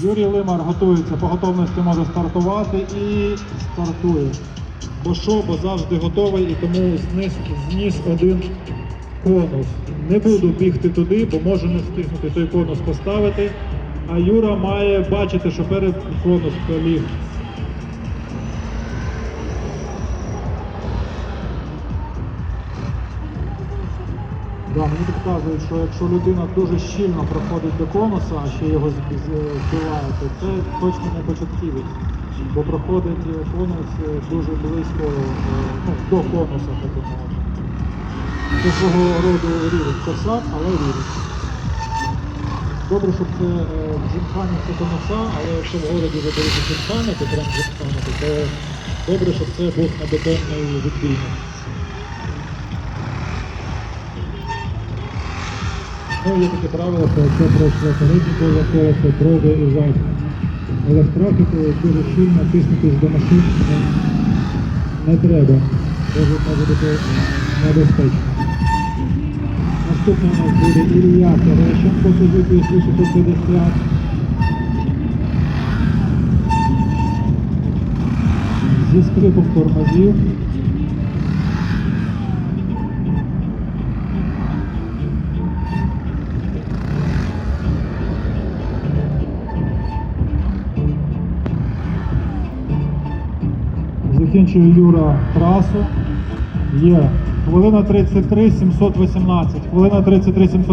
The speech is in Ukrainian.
Юрій Лимар готується, по готовності може стартувати і стартує. Бо що, бо завжди готовий і тому зніс, зніс один конус. Не буду бігти туди, бо можу не встигнути той конус поставити. А Юра має бачити, що перед конус поліг. Да, мені підказують, що якщо людина дуже щільно проходить до конуса, а ще його збиває, то це точно не початківець. Бо проходить конус е, дуже близько е, ну, до конуса, так мовити. Це свого роду рівень косак, але рівень. Добре, щоб це е, джимхані це конуса, але якщо в городі ви будете джимханити, прям джимханити, то добре, щоб це був на бетонний відбійник. Ну, є таке правило, що якщо пройшло переднє коло колесо, друге і заднє. Але в трафіку дуже щільно тиснутись до машин не, треба. Може бути небезпечно. Наступний у нас буде Ілля Терещенко, Suzuki Su-150. Зі скрипом тормозів. Закінчує Юра трасу. Є хвилина 33, 718. Хвилина 33, 718.